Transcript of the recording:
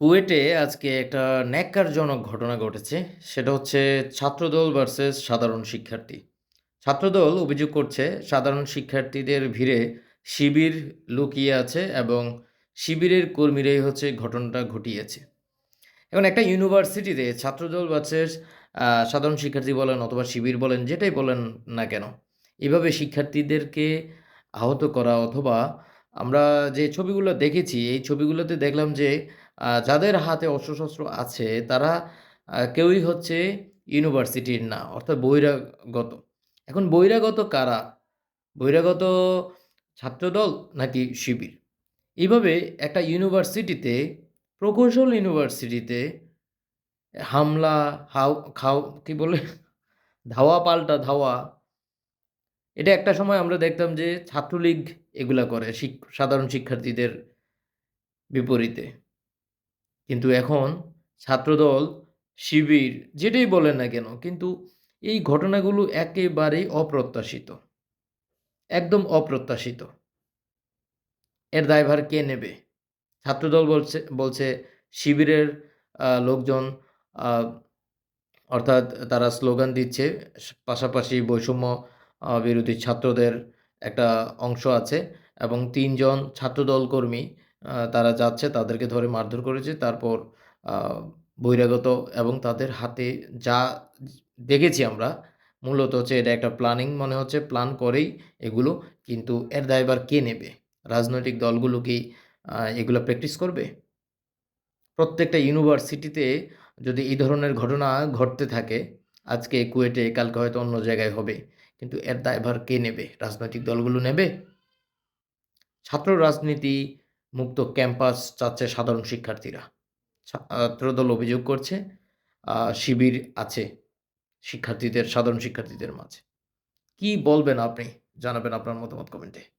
কুয়েটে আজকে একটা ন্যাক্কারজনক ঘটনা ঘটেছে। সেটা হচ্ছে ছাত্রদল ভার্সেস সাধারণ শিক্ষার্থী। ছাত্রদল অভিযোগ করছে, সাধারণ শিক্ষার্থীদের ভিড়ে শিবির লুকিয়ে আছে এবং শিবিরের কর্মীরাই হচ্ছে ঘটনাটা ঘটিয়েছে। এখন একটা ইউনিভার্সিটিতে ছাত্রদল ভার্সেস সাধারণ শিক্ষার্থী বলেন অথবা শিবির বলেন, যেটাই বলেন না কেন, এভাবে শিক্ষার্থীদেরকে আহত করা অথবা আমরা যে ছবিগুলো দেখেছি, এই ছবিগুলোতে দেখলাম যে যাদের হাতে অস্ত্রশস্ত্র আছে, তারা কেউই হচ্ছে ইউনিভার্সিটির না, অর্থাৎ বহিরাগত। এখন বহিরাগত কারা? বহিরাগত ছাত্রদল নাকি শিবির? এইভাবে একটা ইউনিভার্সিটিতে, প্রকৌশল ইউনিভার্সিটিতে হামলা, হাও, খাও, কি বলে? ধাওয়া পাল্টা ধাওয়া। এটা একটা সময় আমরা দেখতাম যে ছাত্রলীগ এগুলা করে সাধারণ শিক্ষার্থীদের বিপরীতে। কিন্তু এখন ছাত্রদল, শিবির যেটাই বলেন না কেন, কিন্তু এই ঘটনাগুলো একেবারেই অপ্রত্যাশিত। একদম অপ্রত্যাশিত। এর দায়ভার কে নেবে? ছাত্রদল বলছে বলছে শিবিরের লোকজন অর্থাৎ তারা স্লোগান দিচ্ছে, পাশাপাশি বৈষম্য বিরোধী ছাত্রদের একটা অংশ আছে এবং তিনজন ছাত্রদল কর্মী তারা যাচ্ছে, তাদেরকে ধরে মারধর করেছে। তারপর বহিরাগত এবং তাদের হাতে যা দেখেছি আমরা, মূলত হচ্ছে এটা একটা প্ল্যানিং মনে হচ্ছে প্ল্যান করেই এগুলো, কিন্তু এর দায়ভার কে নেবে? রাজনৈতিক দলগুলো কি এগুলো প্র্যাকটিস করবে? প্রত্যেকটা ইউনিভার্সিটিতে যদি এই ধরনের ঘটনা ঘটতে থাকে, আজকে কুয়েটে, কালকে হয়তো অন্য জায়গায় হবে, কিন্তু এর দায়ভার কে নেবে? রাজনৈতিক দলগুলো নেবে? ছাত্র রাজনীতি মুক্ত ক্যাম্পাস চাচ্ছে সাধারণ শিক্ষার্থীরা। ছাত্রদল অভিযোগ করছে শিবির আছে শিক্ষার্থীদের, সাধারণ শিক্ষার্থীদের মাঝে। কি বলবেন আপনি? জানাবেন আপনার মতামত কমেন্টে।